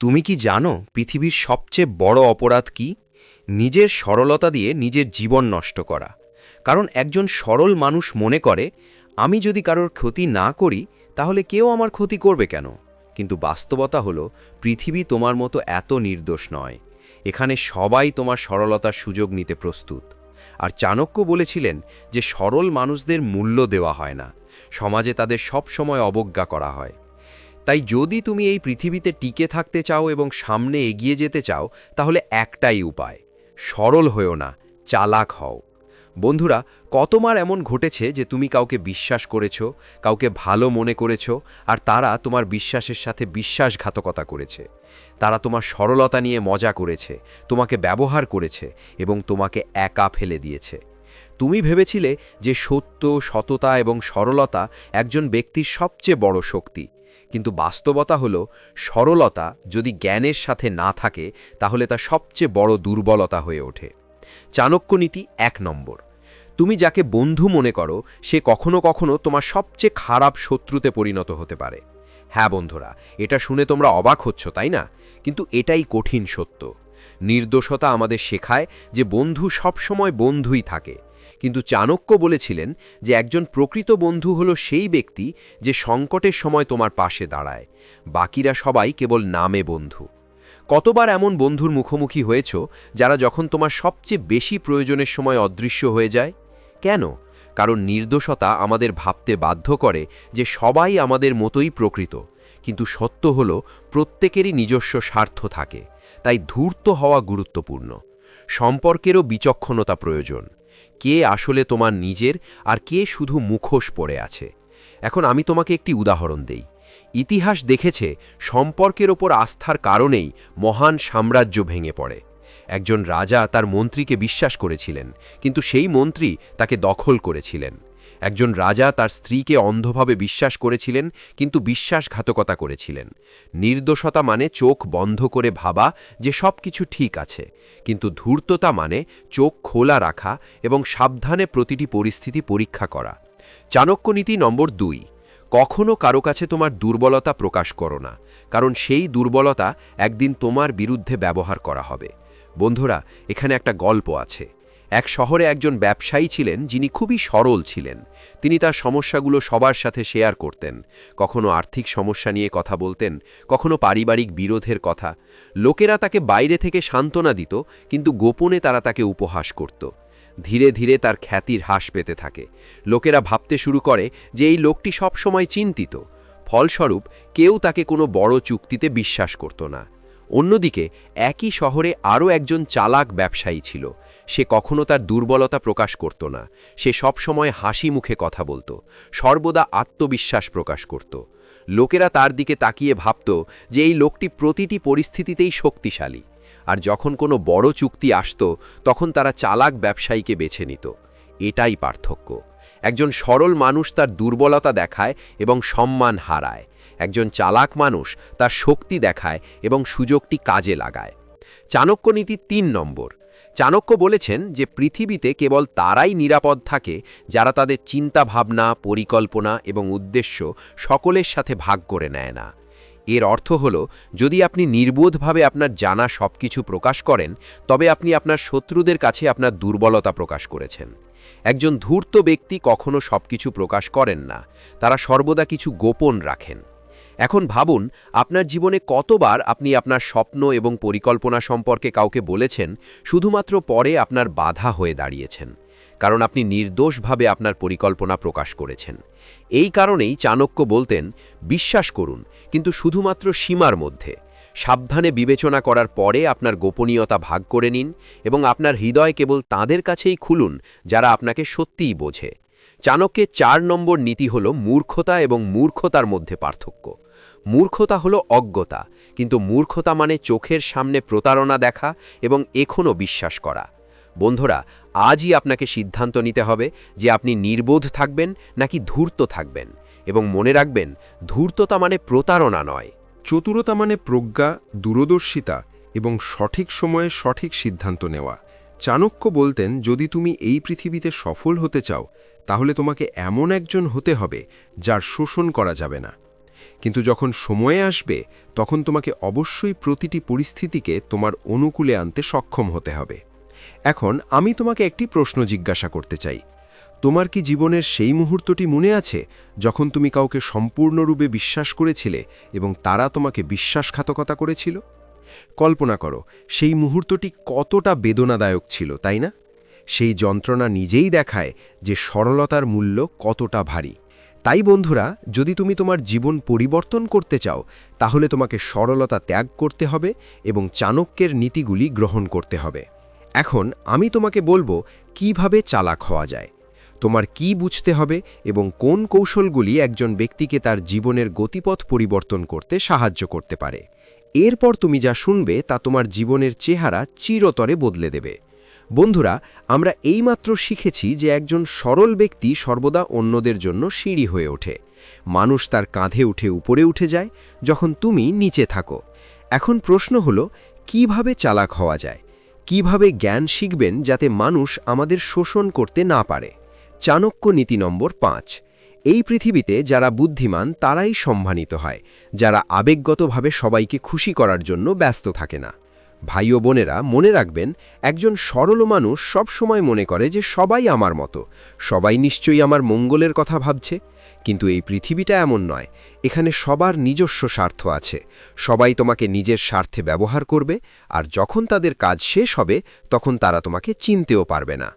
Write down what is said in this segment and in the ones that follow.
তুমি কি জানো পৃথিবীর সবচেয়ে বড় অপরাধ কি? নিজের সরলতা দিয়ে নিজের জীবন নষ্ট করা। কারণ একজন সরল মানুষ মনে করে, আমি যদি কারোর ক্ষতি না করি, তাহলে কেউ আমার ক্ষতি করবে কেন? কিন্তু বাস্তবতা হলো, পৃথিবী তোমার মতো এত নির্দোষ নয়। এখানে সবাই তোমার সরলতার সুযোগ নিতে প্রস্তুত। আর চাণক্য বলেছিলেন যে, সরল মানুষদের মূল্য দেওয়া হয় না। সমাজে তাদের সব সময় অবজ্ঞা করা হয়। তাই যদি তুমি এই পৃথিবীতে টিকে থাকতে চাও এবং সামনে এগিয়ে যেতে চাও, তাহলে একটাই উপায়, সরল হয়েও না, চালাক হও। বন্ধুরা, কতমার এমন ঘটেছে যে তুমি কাউকে বিশ্বাস করেছ, কাউকে ভালো মনে করেছ, আর তারা তোমার বিশ্বাসের সাথে বিশ্বাসঘাতকতা করেছে। তারা তোমার সরলতা নিয়ে মজা করেছে, তোমাকে ব্যবহার করেছে এবং তোমাকে একা ফেলে দিয়েছে। তুমি ভেবেছিলে যে সত্য, সততা এবং সরলতা একজন ব্যক্তির সবচেয়ে বড় শক্তি। কিন্তু বাস্তবতা হলো, সরলতা যদি জ্ঞানের সাথে না থাকে, তাহলে তা সবচেয়ে বড় দুর্বলতা হয়ে ওঠে। চাণক্য নীতি এক নম্বর। তুমি যাকে বন্ধু মনে করো, সে কখনো কখনো তোমার সবচেয়ে খারাপ শত্রুতে পরিণত হতে পারে। হ্যাঁ বন্ধুরা, এটা শুনে তোমরা অবাক হচ্ছ, তাই না? কিন্তু এটাই কঠিন সত্য। নির্দোষতা আমাদের শেখায় যে বন্ধু সবসময় বন্ধুই থাকে। কিন্তু চাণক্য বলেছিলেন যে একজন প্রকৃত বন্ধু হলো সেই ব্যক্তি যে সংকটের সময় তোমার পাশে দাঁড়ায়। বাকিরা সবাই কেবল নামে বন্ধু। কতবার এমন বন্ধুর মুখোমুখি হয়েছ যারা যখন তোমার সবচেয়ে বেশি প্রয়োজনের সময় অদৃশ্য হয়ে যায়? কেন? কারণ নির্দোষতা আমাদের ভাবতে বাধ্য করে যে সবাই আমাদের মতোই প্রকৃত। কিন্তু সত্য হল প্রত্যেকেরই নিজস্ব স্বার্থ থাকে। তাই ধূর্ত হওয়া গুরুত্বপূর্ণ। সম্পর্কেরও বিচক্ষণতা প্রয়োজন। কে আসলে তোমার নিজের আর কে শুধু মুখোশ পড়ে আছে। এখন আমি তোমাকে একটি উদাহরণ দেই। ইতিহাস দেখেছে, সম্পর্কের ওপর আস্থার কারণেই মহান সাম্রাজ্য ভেঙে পড়ে। একজন রাজা তার মন্ত্রীকে বিশ্বাস করেছিলেন, কিন্তু সেই মন্ত্রী তাকে দখল করেছিলেন। একজন রাজা তার স্ত্রীকে অন্ধভাবে বিশ্বাস করেছিলেন, কিন্তু বিশ্বাসঘাতকতা করেছিলেন। নির্দোষতা মানে চোখ বন্ধ করে ভাবা যে সব কিছু ঠিক আছে, কিন্তু ধূর্ততা মানে চোখ খোলা রাখা এবং সাবধানে প্রতিটি পরিস্থিতি পরীক্ষা করা। চাণক্য নীতি নম্বর দুই, কখনো কারও কাছে তোমার দুর্বলতা প্রকাশ করো না, কারণ সেই দুর্বলতা একদিন তোমার বিরুদ্ধে ব্যবহার করা হবে। বন্ধুরা, এখানে একটা গল্প আছে। এক শহরে একজন ব্যবসায়ী ছিলেন যিনি খুবই সরল ছিলেন। তিনি তার সমস্যাগুলো সবার সাথে শেয়ার করতেন। কখনো আর্থিক সমস্যা নিয়ে কথা বলতেন, কখনো পারিবারিক বিরোধের কথা। লোকেরা তাকে বাইরে থেকে সান্ত্বনা দিত, কিন্তু গোপনে তারা তাকে উপহাস করত। ধীরে ধীরে তার খ্যাতির হ্রাস পেতে থাকে। লোকেরা ভাবতে শুরু করে যে এই লোকটি সবসময় চিন্তিত। ফলস্বরূপ, কেউ তাকে কোনো বড় চুক্তিতে বিশ্বাস করত না। অন্যদিকে, একই শহরে আরও একজন চালাক ব্যবসায়ী ছিল। সে কখনো তার দুর্বলতা প্রকাশ করত না। সে সবসময় হাসি মুখে কথা বলতো, সর্বদা আত্মবিশ্বাস প্রকাশ করত। লোকেরা তার দিকে তাকিয়ে ভাবত যে এই লোকটি প্রতিটি পরিস্থিতিতেই শক্তিশালী। আর যখন কোনো বড় চুক্তি আসত, তখন তারা চালাক ব্যবসায়ীকে বেছে নিত। এটাই পার্থক্য। একজন সরল মানুষ তার দুর্বলতা দেখায় এবং সম্মান হারায়। একজন চালাক মানুষ তার শক্তি দেখায় এবং সুযোগটি কাজে লাগায়। চাণক্য নীতি তিন নম্বর। চাণক্য বলেছেন যে পৃথিবীতে কেবল তারাই নিরাপদ থাকে যারা তাদের চিন্তা ভাবনা পরিকল্পনা এবং উদ্দেশ্য সকলের সাথে ভাগ করে নেয় না। এর অর্থ হল, যদি আপনি নির্বোধভাবে আপনার জানা সব কিছু প্রকাশ করেন, তবে আপনি আপনার শত্রুদের কাছে আপনার দুর্বলতা প্রকাশ করেছেন। একজন ধূর্ত ব্যক্তি কখনো সব কিছু প্রকাশ করেন না। তারা সর্বদা কিছু গোপন রাখেন। এখন ভাবুন, আপনার জীবনে কতবার আপনি আপনার স্বপ্ন এবং পরিকল্পনা সম্পর্কে কাউকে বলেছেন, শুধুমাত্র পরে আপনার বাধা হয়ে দাঁড়িয়েছেন। কারণ আপনি নির্দোষভাবে আপনার পরিকল্পনা প্রকাশ করেছেন। এই কারণেই চাণক্য বলতেন, বিশ্বাস করুন, কিন্তু শুধুমাত্র সীমার মধ্যে। সাবধানে বিবেচনা করার পরে আপনার গোপনীয়তা ভাগ করে নিন এবং আপনার হৃদয় কেবল তাদের কাছেই খুলুন, যারা আপনাকে সত্যিই বোঝে। চাণক্যের চার নম্বর নীতি হল মূর্খতা এবং মূর্খতার মধ্যে পার্থক্য। মূর্খতা হলো অজ্ঞতা, কিন্তু মূর্খতা মানে চোখের সামনে প্রতারণা দেখা এবং এখনও বিশ্বাস করা। বন্ধুরা, আজই আপনাকে সিদ্ধান্ত নিতে হবে যে আপনি নির্বোধ থাকবেন নাকি ধূর্ত থাকবেন এবং মনে রাখবেন, ধূর্ততা মানে প্রতারণা নয়। চতুরতা মানে প্রজ্ঞা, দূরদর্শিতা এবং সঠিক সময়ে সঠিক সিদ্ধান্ত নেওয়া। চাণক্য বলতেন, যদি তুমি এই পৃথিবীতে সফল হতে চাও, তাহলে তোমাকে এমন একজন হতে হবে যার শোষণ করা যাবে না। কিন্তু যখন সময়ে আসবে, তখন তোমাকে অবশ্যই প্রতিটি পরিস্থিতিকে তোমার অনুকূলে আনতে সক্ষম হতে হবে। এখন আমি তোমাকে একটি প্রশ্ন জিজ্ঞাসা করতে চাই। তোমার কি জীবনের সেই মুহূর্তটি মনে আছে, যখন তুমি কাউকে সম্পূর্ণরূপে বিশ্বাস করেছিলে এবং তারা তোমাকে বিশ্বাসঘাতকতা করেছিল? কল্পনা করো, সেই মুহূর্তটি কতটা বেদনাদায়ক ছিল, তাই না? সেই যন্ত্রণা নিজেই দেখায় যে সরলতার মূল্য কতটা ভারী। তাই বন্ধুরা, যদি তুমি তোমার জীবন পরিবর্তন করতে চাও, তাহলে তোমাকে সরলতা ত্যাগ করতে হবে এবং চাণক্যের নীতিগুলি গ্রহণ করতে হবে। এখন আমি তোমাকে বলব, কীভাবে চালাক হওয়া যায়? তোমার কি বুঝতে হবে এবং কোন কৌশলগুলি একজন ব্যক্তিকে তার জীবনের গতিপথ পরিবর্তন করতে সাহায্য করতে পারে? এরপর তুমি যা শুনবে তা তোমার জীবনের চেহারা চিরতরে বদলে দেবে। বন্ধুরা, আমরা এইমাত্র শিখেছি যে একজন সরল ব্যক্তি সর্বদা অন্যদের জন্য সিঁড়ি হয়ে ওঠে। মানুষ তার কাঁধে উঠে উপরে উঠে যায়, যখন তুমি নিচে থাকো। এখন প্রশ্ন হলো, কীভাবে চালাক হওয়া যায়? কীভাবে জ্ঞান শিখবেন যাতে মানুষ আমাদের শোষণ করতে না পারে? চাণক্য নীতি নম্বর পাঁচ। এই পৃথিবীতে যারা বুদ্ধিমান, তারাই সম্মানিত হয়। যারা আবেগগতভাবে সবাইকে খুশি করার জন্য ব্যস্ত থাকে না। ভাই ও বোনেরা, মনে রাখবেন, একজন সরল মানুষ সব সময় মনে করে যে সবাই আমার মতো। সবাই নিশ্চয়ই আমার মঙ্গলের কথা ভাবছে। কিন্তু এই পৃথিবীটা এমন নয়। এখানে সবার নিজস্ব স্বার্থ আছে। সবাই তোমাকে নিজের স্বার্থে ব্যবহার করবে আর যখন তাদের কাজ শেষ হবে, তখন তারা তোমাকে চিনতেও পারবে না।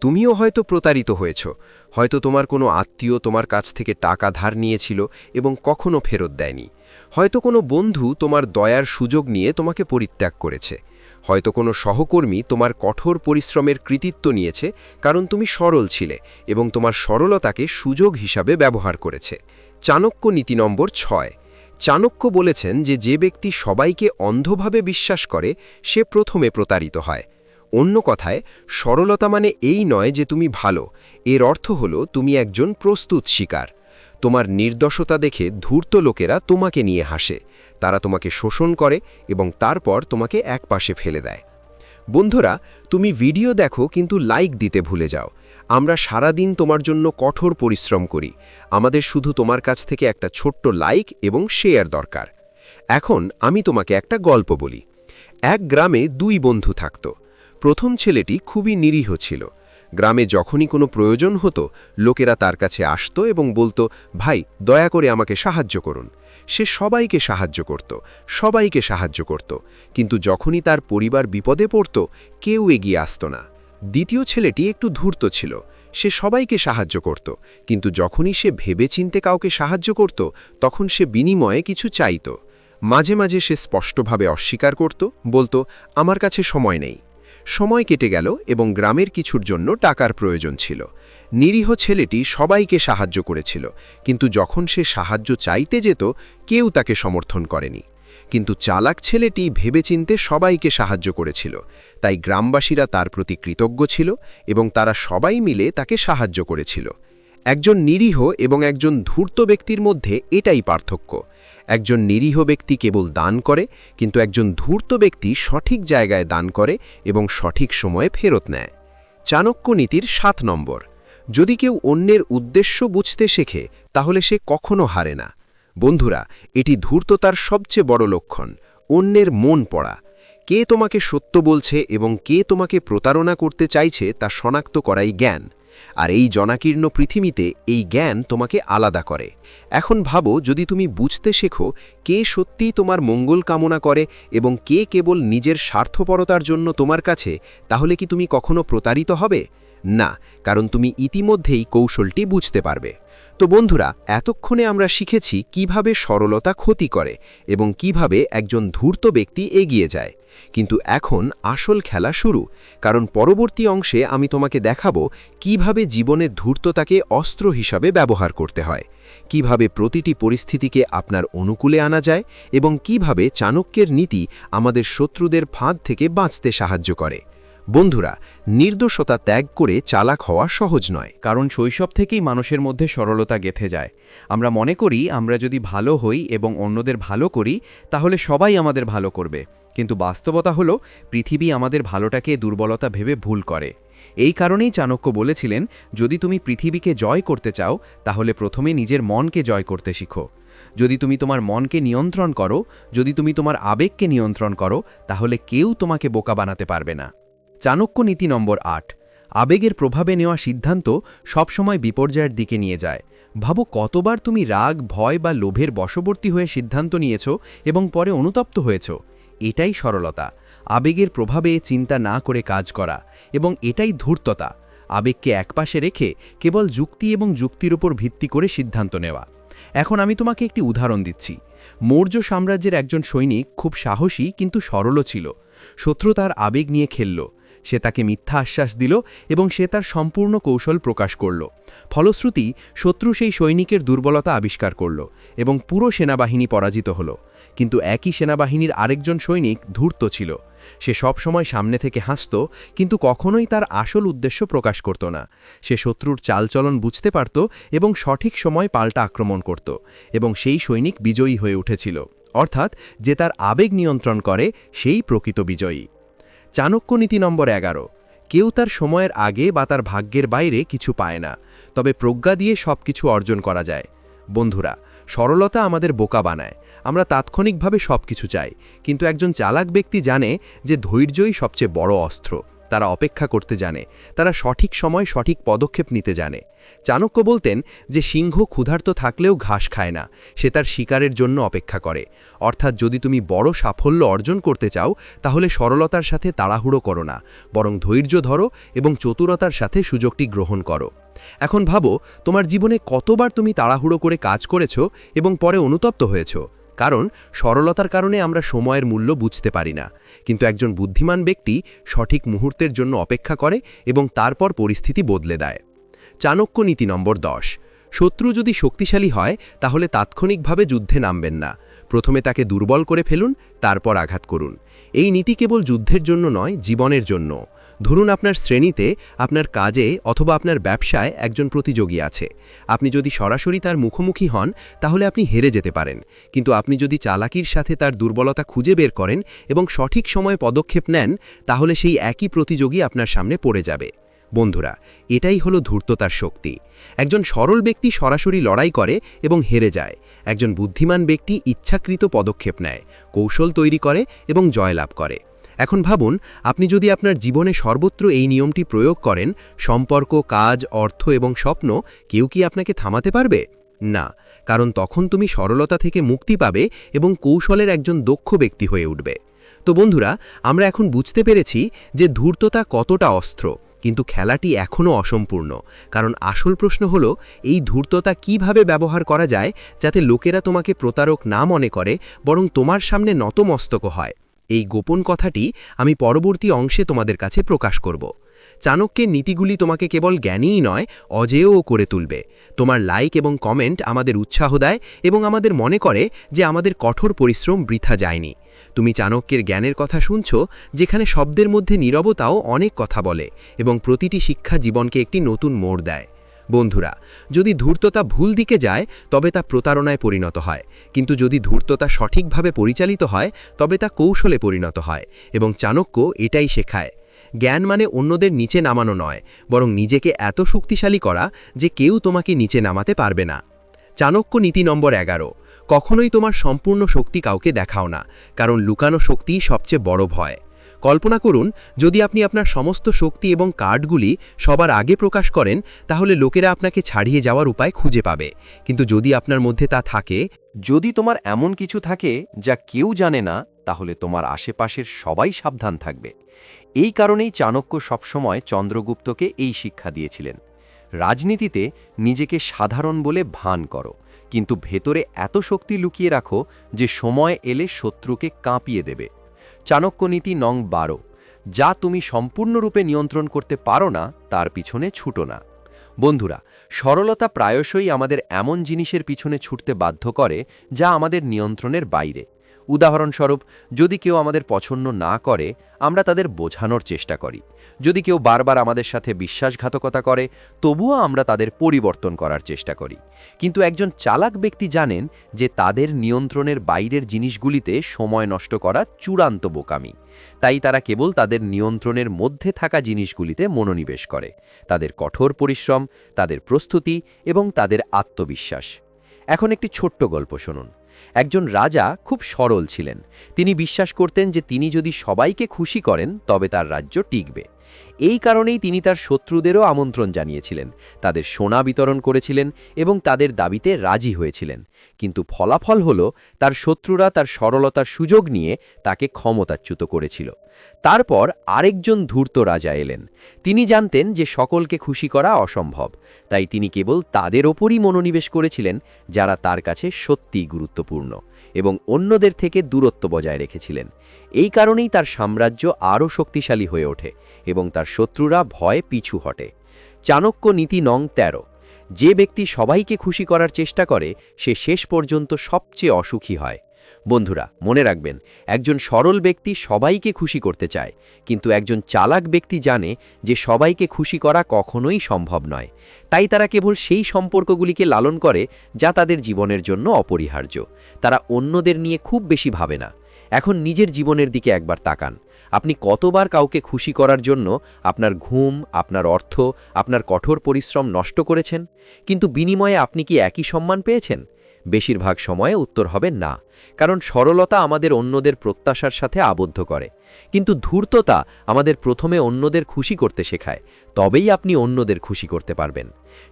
তুমিও হয়তো প্রতারিত হয়েছ। হয়তো তোমার কোনো আত্মীয় তোমার কাছ থেকে টাকা ধার নিয়েছিল এবং কখনো ফেরত দেয়নি। হয়তো কোনো বন্ধু তোমার দয়ার সুযোগ নিয়ে তোমাকে পরিত্যাগ করেছে। হয়তো কোনো সহকর্মী তোমার কঠোর পরিশ্রমের কৃতিত্ব নিয়েছে, কারণ তুমি সরল ছিলে এবং তোমার সরলতাকে সুযোগ হিসাবে ব্যবহার করেছে। চাণক্য নীতি নম্বর ছয়। চাণক্য বলেছেন যে যে ব্যক্তি সবাইকে অন্ধভাবে বিশ্বাস করে, সে প্রথমে প্রতারিত হয়। অন্য কথায়, সরলতা মানে এই নয় যে তুমি ভালো, এর অর্থ হল তুমি একজন প্রস্তুত শিকার। তোমার নির্দশতা দেখে ধূর্ত লোকেরা তোমাকে নিয়ে হাসে। তারা তোমাকে শোষণ করে এবং তারপর তোমাকে একপাশে ফেলে দেয়। বন্ধুরা, তুমি ভিডিও দেখো কিন্তু লাইক দিতে ভুলে যাও। আমরা সারাদিন তোমার জন্য কঠোর পরিশ্রম করি। আমাদের শুধু তোমার কাছ থেকে একটা ছোট্ট লাইক এবং শেয়ার দরকার। এখন আমি তোমাকে একটা গল্প বলি। এক গ্রামে দুই বন্ধু থাকত। প্রথম ছেলেটি খুবই নিরীহ ছিল। গ্রামে যখনই কোনো প্রয়োজন হতো, লোকেরা তার কাছে আসতো এবং বলতো, ভাই, দয়া করে আমাকে সাহায্য করুন। সে সবাইকে সাহায্য করত, সবাইকে সাহায্য করত। কিন্তু যখনই তার পরিবার বিপদে পড়ত, কেউ এগিয়ে আসত না। দ্বিতীয় ছেলেটি একটু ধূর্ত ছিল, সে সবাইকে সাহায্য করত। কিন্তু যখনই সে ভেবেচিন্তে কাউকে সাহায্য করত, তখন সে বিনিময়ে কিছু চাইত। মাঝে মাঝে সে স্পষ্টভাবে অস্বীকার করত, বলতো, আমার কাছে সময় নেই। সময় কেটে গেল এবং গ্রামের কিছুর জন্য টাকার প্রয়োজন ছিল। নিরীহ ছেলেটি সবাইকে সাহায্য করেছিল, কিন্তু যখন সে সাহায্য চাইতে যেত, কেউ তাকে সমর্থন করেনি। কিন্তু চালাক ছেলেটি ভেবেচিন্তে সবাইকে সাহায্য করেছিল, তাই গ্রামবাসীরা তার প্রতি কৃতজ্ঞ ছিল এবং তারা সবাই মিলে তাকে সাহায্য করেছিল। একজন নিরীহ এবং একজন ধূর্ত ব্যক্তির মধ্যে এটাই পার্থক্য। একজন নিরীহ ব্যক্তি কেবল দান করে, কিন্তু একজন ধূর্ত ব্যক্তি সঠিক জায়গায় দান করে এবং সঠিক সময়ে ফেরত নেয়। চাণক্য নীতির সাত নম্বর, যদি কেউ অন্যের উদ্দেশ্য বুঝতে শেখে, তাহলে সে কখনো হারে না। বন্ধুরা, এটি ধূর্ততার সবচেয়ে বড় লক্ষণ, অন্যের মন পড়া। কে তোমাকে সত্য বলছে এবং কে তোমাকে প্রতারণা করতে চাইছে তা শনাক্ত করাই জ্ঞান। আর এই জনাকীর্ণ পৃথিবীতে এই জ্ঞান তোমাকে আলাদা করে। এখন ভাবো, যদি তুমি বুঝতে শেখো কে সত্যিই তোমার মঙ্গল কামনা করে এবং কে কেবল নিজের স্বার্থপরতার জন্য তোমার কাছে, তাহলে কি তুমি কখনো প্রতারিত হবে? না, কারণ তুমি ইতিমধ্যেই কৌশলটি বুঝতে পারবে। তো বন্ধুরা, এতক্ষণে আমরা শিখেছি কীভাবে সরলতা ক্ষতি করে এবং কীভাবে একজন ধূর্ত ব্যক্তি এগিয়ে যায়। কিন্তু এখন আসল খেলা শুরু, কারণ পরবর্তী অংশে আমি তোমাকে দেখাবো কীভাবে জীবনের ধূর্ততাকে অস্ত্র হিসাবে ব্যবহার করতে হয়, কীভাবে প্রতিটি পরিস্থিতিকে আপনার অনুকূলে আনা যায় এবং কীভাবে চাণক্যের নীতি আমাদের শত্রুদের ফাঁদ থেকে বাঁচতে সাহায্য করে। বন্ধুরা, নির্দোষতা ত্যাগ করে চালাক হওয়া সহজ নয়, কারণ শৈশব থেকেই মানুষের মধ্যে সরলতা গেথে যায়। আমরা মনে করি, আমরা যদি ভালো হই এবং অন্যদের ভালো করি, তাহলে সবাই আমাদের ভালো করবে। কিন্তু বাস্তবতা হলো, পৃথিবী আমাদের ভালোটাকে দুর্বলতা ভেবে ভুল করে। এই কারণেই চাণক্য বলেছিলেন, যদি তুমি পৃথিবীকে জয় করতে চাও, তাহলে প্রথমে নিজের মনকে জয় করতে শিখো। যদি তুমি তোমার মনকে নিয়ন্ত্রণ করো, যদি তুমি তোমার আবেগকে নিয়ন্ত্রণ করো, তাহলে কেউ তোমাকে বোকা বানাতে পারবে না। চাণক্য নীতি নম্বর আট। আবেগের প্রভাবে নেওয়া সিদ্ধান্ত সবসময় বিপর্যয়ের দিকে নিয়ে যায়। ভাবো কতবার তুমি রাগ, ভয় বা লোভের বশবর্তী হয়ে সিদ্ধান্ত নিয়েছ এবং পরে অনুতপ্ত হয়েছ? এটাই সরলতা। আবেগের প্রভাবে চিন্তা না করে কাজ করা এবং এটাই ধূর্ততা। আবেগকে একপাশে রেখে কেবল যুক্তি এবং যুক্তির উপর ভিত্তি করে সিদ্ধান্ত নেওয়া। এখন আমি তোমাকে একটি উদাহরণ দিচ্ছি। মৌর্য সাম্রাজ্যের একজন সৈনিক খুব সাহসী কিন্তু সরলও ছিল। শত্রু তার আবেগ নিয়ে খেলল। সে তাকে মিথ্যা আশ্বাস দিল এবং সে তার সম্পূর্ণ কৌশল প্রকাশ করল। ফলশ্রুতি, শত্রু সেই সৈনিকের দুর্বলতা আবিষ্কার করল এবং পুরো সেনাবাহিনী পরাজিত হল। কিন্তু একই সেনাবাহিনীর আরেকজন সৈনিক ধূর্ত ছিল। সে সবসময় সামনে থেকে হাসত, কিন্তু কখনোই তার আসল উদ্দেশ্য প্রকাশ করত না। সে শত্রুর চালচলন বুঝতে পারত এবং সঠিক সময় পাল্টা আক্রমণ করত এবং সেই সৈনিক বিজয়ী হয়ে উঠেছিল। অর্থাৎ, যে তার আবেগ নিয়ন্ত্রণ করে, সেই প্রকৃত বিজয়ী। চাণক্য নীতি নম্বর এগারো। কেউ তার সময়ের আগে বা তার ভাগ্যের বাইরে কিছু পায় না, তবে প্রজ্ঞা দিয়ে সব কিছু অর্জন করা যায়। বন্ধুরা, সরলতা আমাদের বোকা বানায়। আমরা তাৎক্ষণিকভাবে সব কিছু চাই, কিন্তু একজন চালাক ব্যক্তি জানে যে ধৈর্যই সবচেয়ে বড় অস্ত্র। তারা অপেক্ষা করতে জানে, তারা সঠিক সময় সঠিক পদক্ষেপ নিতে জানে। চাণক্য বলতেন যে সিংহ ক্ষুধার্ত থাকলেও ঘাস খায় না, সে তার শিকারের জন্য অপেক্ষা করে। অর্থাৎ যদি তুমি বড় সাফল্য অর্জন করতে চাও, তাহলে সরলতার সাথে তাড়াহুড়ো করো না, বরং ধৈর্য ধরো এবং চতুরতার সাথে সুযোগটি গ্রহণ করো। এখন ভাবো, তোমার জীবনে কতবার তুমি তাড়াহুড়ো করে কাজ করেছ এবং পরে অনুতপ্ত হয়েছো? কারণ সরলতার কারণে আমরা সময়ের মূল্য বুঝতে পারি না। কিন্তু একজন বুদ্ধিমান ব্যক্তি সঠিক মুহূর্তের জন্য অপেক্ষা করে এবং তারপর পরিস্থিতি বদলে দেয়। চাণক্য নীতি নম্বর দশ। শত্রু যদি শক্তিশালী হয়, তাহলে তাৎক্ষণিকভাবে যুদ্ধে নামবেন না। প্রথমে তাকে দুর্বল করে ফেলুন, তারপর আঘাত করুন। এই নীতি কেবল যুদ্ধের জন্য নয়, জীবনের জন্য। ধরুন আপনার শ্রেণীতে আপনার কাজে অথবা আপনার ব্যবসায় একজন প্রতিযোগী আছে। আপনি যদি সরাসরি তার মুখোমুখি হন, তাহলে আপনি হেরে যেতে পারেন। কিন্তু আপনি যদি চালাকির সাথে তার দুর্বলতা খুঁজে বের করেন এবং সঠিক সময়ে পদক্ষেপ নেন, তাহলে সেই একই প্রতিযোগী আপনার সামনে পড়ে যাবে। বন্ধুরা, এটাই হলো ধূর্ততার শক্তি। একজন সরল ব্যক্তি সরাসরি লড়াই করে এবং হেরে যায়। একজন বুদ্ধিমান ব্যক্তি ইচ্ছাকৃত পদক্ষেপ নেয়, কৌশল তৈরি করে এবং জয়লাভ করে। এখন ভাবুন, আপনি যদি আপনার জীবনে সর্বত্র এই নিয়মটি প্রয়োগ করেন, সম্পর্ক, কাজ, অর্থ এবং স্বপ্ন, কেউ কি আপনাকে থামাতে পারবে? না, কারণ তখন তুমি সরলতা থেকে মুক্তি পাবে এবং কৌশলের একজন দক্ষ ব্যক্তি হয়ে উঠবে। তো বন্ধুরা, আমরা এখন বুঝতে পেরেছি যে ধূর্ততা কতটা অস্ত্র, কিন্তু খেলাটি এখনও অসম্পূর্ণ। কারণ আসল প্রশ্ন হল, এই ধূর্ততা কীভাবে ব্যবহার করা যায় যাতে লোকেরা তোমাকে প্রতারক না মনে করে, বরং তোমার সামনে নতমস্তক হয়? এই গোপন কথাটি আমি পরবর্তী অংশে তোমাদের কাছে প্রকাশ করব। চাণক্যের নীতিগুলি তোমাকে কেবল জ্ঞানীই নয়, অজেয়ও করে তুলবে। তোমার লাইক এবং কমেন্ট আমাদের উৎসাহ দেয় এবং আমাদের মনে করে যে আমাদের কঠোর পরিশ্রম বৃথা যায়নি। তুমি চাণক্যের জ্ঞানের কথা শুনছ, যেখানে শব্দের মধ্যে নীরবতাও অনেক কথা বলে এবং প্রতিটি শিক্ষা জীবনকে একটি নতুন মোড় দেয়। বন্ধুরা, যদি ধূর্ততা ভুল দিকে যায়, তবে তা প্রতারণায় পরিণত হয়। কিন্তু যদি ধূর্ততা সঠিকভাবে পরিচালিত হয়, তবে তা কৌশলে পরিণত হয় এবং চাণক্য এটাই শেখায়। জ্ঞান মানে অন্যদের নিচে নামানো নয়, বরং নিজেকে এত শক্তিশালী করা যে কেউ তোমাকে নিচে নামাতে পারবে না। চাণক্য নীতি নম্বর এগারো, কখনোই তোমার সম্পূর্ণ শক্তি কাউকে দেখাও না, কারণ লুকানো শক্তি সবচেয়ে বড় ভয়। কল্পনা করুন, যদি আপনি আপনার সমস্ত শক্তি এবং কার্ডগুলি সবার আগে প্রকাশ করেন, তাহলে লোকেরা আপনাকে ছাড়িয়ে যাওয়ার উপায় খুঁজে পাবে। কিন্তু যদি আপনার মধ্যে তা থাকে, যদি তোমার এমন কিছু থাকে যা কেউ জানে না, তাহলে তোমার আশেপাশের সবাই সাবধান থাকবে। এই কারণেই চাণক্য সবসময় চন্দ্রগুপ্তকে এই শিক্ষা দিয়েছিলেন। রাজনীতিতে নিজেকে সাধারণ বলে ভান করো, কিন্তু ভেতরে এত শক্তি লুকিয়ে রাখো যে সময় এলে শত্রুকে কাঁপিয়ে দেবে। চাণক্য নীতি নং বারো, যা তুমি সম্পূর্ণরূপে নিয়ন্ত্রণ করতে পারো না, তার পিছনে ছুটো না। বন্ধুরা, সরলতা প্রায়শই আমাদের এমন জিনিসের পিছনে ছুটতে বাধ্য করে, যা আমাদের নিয়ন্ত্রণের বাইরে। উদাহরণস্বরূপ, যদি কেউ আমাদের পছন্দ না করে, আমরা তাদের বোঝানোর চেষ্টা করি। যদি কেউ বারবার আমাদের সাথে বিশ্বাসঘাতকতা করে, তবুও আমরা তাদের পরিবর্তন করার চেষ্টা করি। কিন্তু একজন চালাক ব্যক্তি জানেন যে তাদের নিয়ন্ত্রণের বাইরের জিনিসগুলিতে সময় নষ্ট করা চূড়ান্ত বোকামি। তাই তারা কেবল তাদের নিয়ন্ত্রণের মধ্যে থাকা জিনিসগুলিতে মনোনিবেশ করে। তাদের কঠোর পরিশ্রম, তাদের প্রস্তুতি এবং তাদের আত্মবিশ্বাস। এখন একটি ছোট্ট গল্প শুনুন। একজন রাজা খুব সরল ছিলেন। তিনি বিশ্বাস করতেন যে তিনি যদি সবাইকে খুশি করেন, তবে তার রাজ্য টিকবে। এই কারণেই তিনি তার শত্রুদেরও আমন্ত্রণ জানিয়েছিলেন। তাদের সোনা বিতরণ করেছিলেন এবং তাদের দাবিতে রাজি হয়েছিলেন। কিন্তু ফলাফল হল, তার শত্রুরা তার সরলতার সুযোগ নিয়ে তাকে ক্ষমতাচ্যুত করেছিল। তারপর আরেকজন ধূর্ত রাজা এলেন। তিনি জানতেন যে সকলকে খুশি করা অসম্ভব। তাই তিনি কেবল তাদের ওপরই মনোনিবেশ করেছিলেন, যারা তার কাছে সত্যিই গুরুত্বপূর্ণ এবং অন্যদের থেকে দূরত্ব বজায় রেখেছিলেন। এই কারণেই তার সাম্রাজ্য আরও শক্তিশালী হয়ে ওঠে এবং তার শত্রুরা ভয়ে পিছু হটে। চাণক্য নীতি নং তেরো। যে ব্যক্তি সবাইকে খুশি করার চেষ্টা করে, সে শেষ পর্যন্ত সবচেয়ে অসুখী হয়। বন্ধুরা, মনে রাখবেন, একজন সরল ব্যক্তি সবাইকে খুশি করতে চায়, কিন্তু একজন চালাক ব্যক্তি জানে যে সবাইকে খুশি করা কখনোই সম্ভব নয়। তাই তারা কেবল সেই সম্পর্কগুলিকে লালন করে, যা তাদের জীবনের জন্য অপরিহার্য। তারা অন্যদের নিয়ে খুব বেশি ভাবে না। এখন নিজের জীবনের দিকে একবার তাকান। আপনি কতবার কাউকে খুশি করার জন্য আপনার ঘুম, আপনার অর্থ, আপনার কঠোর পরিশ্রম নষ্ট করেছেন? কিন্তু বিনিময়ে আপনি কি একই সম্মান পেয়েছেন? বেশিরভাগ সময়ে উত্তর হবে না, কারণ সরলতা আমাদের অন্যদের প্রত্যাশার সাথে আবদ্ধ করে। কিন্তু ধূর্ততা আমাদের প্রথমে অন্যদের খুশি করতে শেখায়, তবেই আপনি অন্যদের খুশি করতে পারবেন।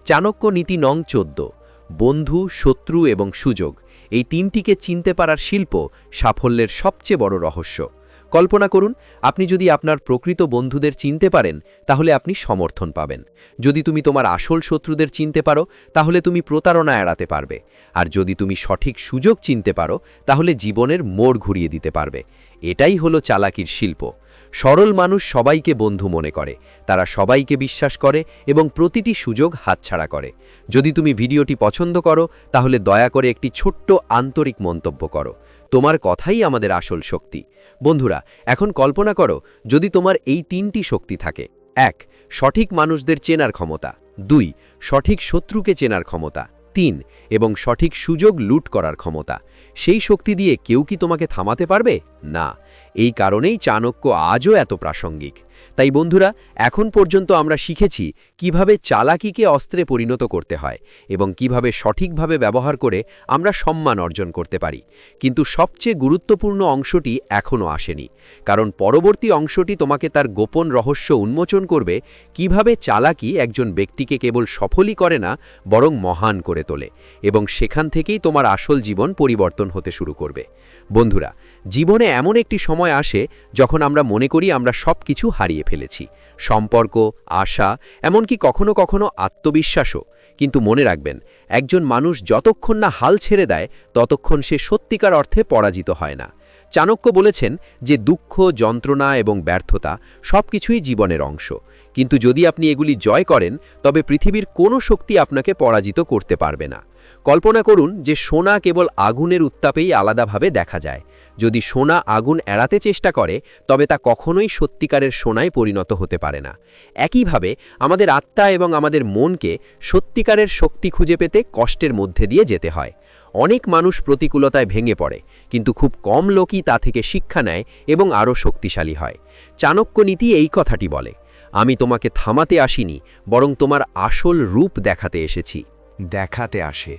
চাণক্য নীতি নং চোদ্দ, বন্ধু, শত্রু এবং সুযোগ। এই তিনটিকে চিনতে পারার শিল্প সাফল্যের সবচেয়ে বড় রহস্য। কল্পনা করুন, আপনি যদি আপনার প্রকৃত বন্ধুদের চিনতে পারেন, তাহলে আপনি সমর্থন পাবেন। যদি তুমি তোমার আসল শত্রুদের চিনতে পারো, তাহলে তুমি প্রতারণা এড়াতে পারবে। আর যদি তুমি সঠিক সুযোগ চিনতে পারো, তাহলে জীবনের মোড় ঘুরিয়ে দিতে পারবে। এটাই হলো চালাকির শিল্প। সরল মানুষ সবাইকে বন্ধু মনে করে। তারা সবাইকে বিশ্বাস করে এবং প্রতিটি সুযোগ হাতছাড়া করে। যদি তুমি ভিডিওটি পছন্দ করো, তাহলে দয়া করে একটি ছোট্ট আন্তরিক মন্তব্য করো। তোমার কথাই আমাদের আসল শক্তি। বন্ধুরা, এখন কল্পনা করো, যদি তোমার এই তিনটি শক্তি থাকে। এক, সঠিক মানুষদের চেনার ক্ষমতা। দুই, সঠিক শত্রুকে চেনার ক্ষমতা। তিন, এবং সঠিক সুযোগ লুট করার ক্ষমতা। সেই শক্তি দিয়ে কেউ কি তোমাকে থামাতে পারবে? না। এই কারণেই চাণক্য আজও এত প্রাসঙ্গিক। তাই বন্ধুরা, এখন পর্যন্ত আমরা শিখেছি কীভাবে চালাকিকে অস্ত্রে পরিণত করতে হয় এবং কীভাবে সঠিকভাবে ব্যবহার করে আমরা সম্মান অর্জন করতে পারি। কিন্তু সবচেয়ে গুরুত্বপূর্ণ অংশটি এখনও আসেনি। কারণ পরবর্তী অংশটি তোমাকে তার গোপন রহস্য উন্মোচন করবে কীভাবে চালাকি একজন ব্যক্তিকে কেবল সফলই করে না, বরং মহান করে তোলে এবং সেখান থেকেই তোমার আসল জীবন পরিবর্তন হতে শুরু করবে। বন্ধুরা জীবনে এমন একটি সময় আসে যখন আমরা মনে করি আমরা সব কিছু হারিয়ে ফেলেছি। সম্পর্ক, আশা, এমনকি কখনো কখনো আত্মবিশ্বাসও। কিন্তু মনে রাখবেন, একজন মানুষ যতক্ষণ না হাল ছেড়ে দেয়, ততক্ষণ সে সত্যিকার অর্থে পরাজিত হয় না। চাণক্য বলেছেন যে দুঃখ, যন্ত্রণা এবং ব্যর্থতা সব কিছুই জীবনের অংশ। কিন্তু যদি আপনি এগুলি জয় করেন, তবে পৃথিবীর কোনো শক্তি আপনাকে পরাজিত করতে পারবে না। কল্পনা করুন যে সোনা কেবল আগুনের উত্তাপেই আলাদাভাবে দেখা যায়। যদি সোনা আগুন এড়াতে চেষ্টা করে, তবে তা কখনোই সত্যিকারের সোনায় পরিণত হতে পারে না। একইভাবে, আমাদের আত্মা এবং আমাদের মনকে সত্যিকারের শক্তি খুঁজে পেতে কষ্টের মধ্যে দিয়ে যেতে হয়। অনেক মানুষ প্রতিকূলতায় ভেঙে পড়ে, কিন্তু খুব কম লোকই তা থেকে শিক্ষা নেয় এবং আরও শক্তিশালী হয়। চাণক্য নীতি এই কথাটি বলে, আমি তোমাকে থামাতে আসিনি, বরং তোমার আসল রূপ দেখাতে এসেছি। দেখাতে আসে।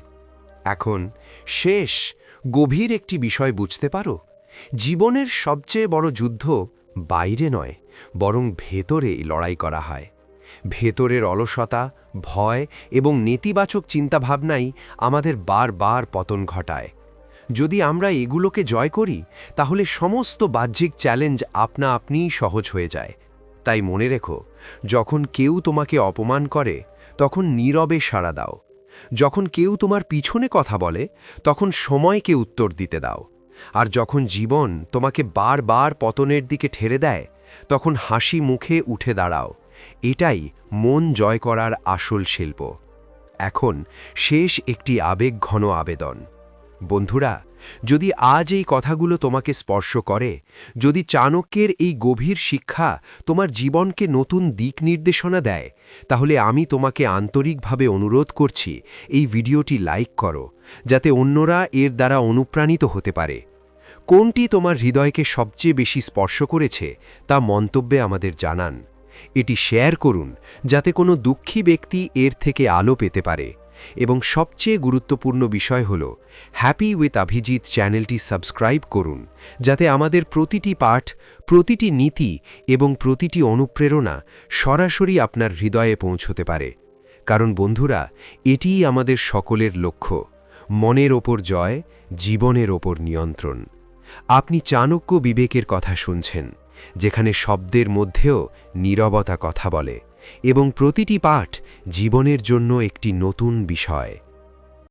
এখন শেষ গভীর একটি বিষয় বুঝতে পারো? জীবনের সবচেয়ে বড় যুদ্ধ বাইরে নয়, বরং ভেতরেই লড়াই করা হয়। ভেতরের অলসতা, ভয় এবং নেতিবাচক চিন্তাভাবনাই আমাদের বারবার পতন ঘটায়। যদি আমরা এগুলোকে জয় করি, তাহলে সমস্ত বাহ্যিক চ্যালেঞ্জ আপনা আপনিই সহজ হয়ে যায়। তাই মনে রেখো, যখন কেউ তোমাকে অপমান করে, তখন নীরবে সাড়া দাও। যখন কেউ তোমার পিছনে কথা বলে, তখন সময়কে উত্তর দিতে দাও। আর যখন জীবন তোমাকে বারবার পতনের দিকে ঠেলে দেয়, তখন হাসি মুখে উঠে দাঁড়াও। এটাই মন জয় করার আসল শিল্প। এখন শেষ একটি আবেগঘন আবেদন। বন্ধুরা যদি আজ এই কথাগুলো তোমাকে স্পর্শ করে, যদি চাণক্যের এই গভীর শিক্ষা তোমার জীবনকে নতুন দিক নির্দেশনা দেয়, তাহলে আমি তোমাকে আন্তরিকভাবে অনুরোধ করছি, এই ভিডিওটি লাইক করো, যাতে অন্যরা এর দ্বারা অনুপ্রাণিত হতে পারে। কোনটি তোমার হৃদয়কে সবচেয়ে বেশি স্পর্শ করেছে, তা মন্তব্যে আমাদের জানান। এটি শেয়ার করুন, যাতে কোনো দুঃখী ব্যক্তি এর থেকে আলো পেতে পারে। এবং সবচেয়ে গুরুত্বপূর্ণ বিষয় হল হ্যাপি উইথ অভিজিৎ চ্যানেলটি সাবস্ক্রাইব করুন, যাতে আমাদের প্রতিটি পাঠ, প্রতিটি নীতি এবং প্রতিটি অনুপ্রেরণা সরাসরি আপনার হৃদয়ে পৌঁছতে পারে। কারণ বন্ধুরা, এটিই আমাদের সকলের লক্ষ্য, মনের ওপর জয়, জীবনের ওপর নিয়ন্ত্রণ। আপনি চাণক্য বিবেকের কথা শুনছেন, যেখানে শব্দের মধ্যেও নীরবতা কথা বলে। এবং প্রতিটি পাঠ জীবনের জন্য একটি নতুন বিষয়।